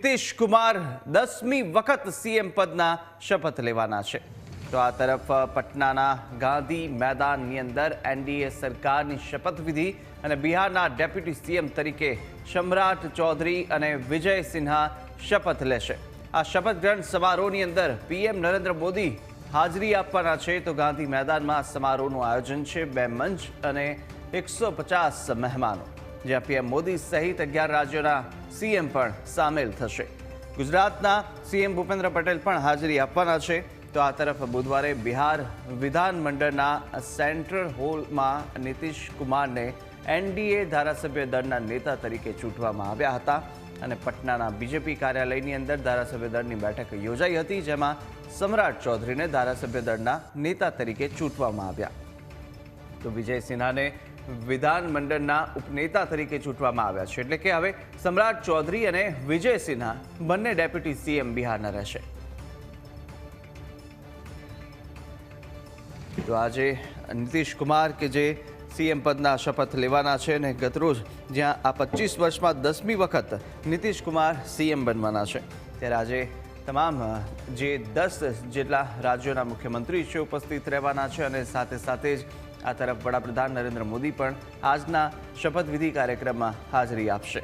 નીતિશ કુમાર દસમી વખત સીએમ પદના શપથ લેવાના છે. તો આ તરફ પટનાના ગાંધી મેદાનની અંદર એનડીએ સરકારની શપથવિધિ અને બિહારના ડેપ્યુટી સીએમ તરીકે સમ્રાટ ચૌધરી અને વિજય સિન્હા શપથ લેશે. આ શપથ ગ્રહણ સમારોહની અંદર પીએમ નરેન્દ્ર મોદી હાજરી આપવાના છે. તો ગાંધી મેદાનમાં સમારોહનું આયોજન છે બે મંચ અને એકસો મહેમાનો. જ્યાં પીએમ મોદી સહિત અગિયાર રાજ્યોના સીએમ પણ સામેલ થશે. ગુજરાતના સીએમ ભૂપેન્દ્ર પટેલ પણ હાજરી આપવાના છે. તો આ તરફ બુધવારે બિહાર વિધાનમંડળના સેન્ટ્રલ હોલમાં નીતિશ કુમારને એનડીએ ધારાસભ્ય દળના નેતા તરીકે ચૂંટવામાં આવ્યા હતા અને પટનાના બીજેપી કાર્યાલયની અંદર ધારાસભ્ય દળની બેઠક યોજાઈ હતી, જેમાં સમ્રાટ ચૌધરીને ધારાસભ્ય દળના નેતા તરીકે ચૂંટવામાં આવ્યા. તો વિજય સિન્હાને વિધાનમંડળના ઉપનેતા તરીકે ચૂંટવામાં આવ્યા છે. એટલે કે હવે સમ્રાટ ચૌધરી અને વિજય સિન્હા બંને ડેપ્યુટી સીએમ બિહારના રહેશે. તો આજે નીતિશ કુમાર કે જે સીએમ પદના શપથ લેવાના છે અને ગતરોજ જ્યાં આ પચીસ વર્ષમાં દસમી વખત નીતિશ કુમાર સીએમ બનવાના છે. ત્યારે આજે તમામ જે દસ જેટલા રાજ્યોના મુખ્યમંત્રી છે ઉપસ્થિત રહેવાના છે અને સાથે સાથે જ આ તરફ વડાપ્રધાન નરેન્દ્ર મોદી પણ આજના શપથવિધિ કાર્યક્રમમાં હાજરી આપશે.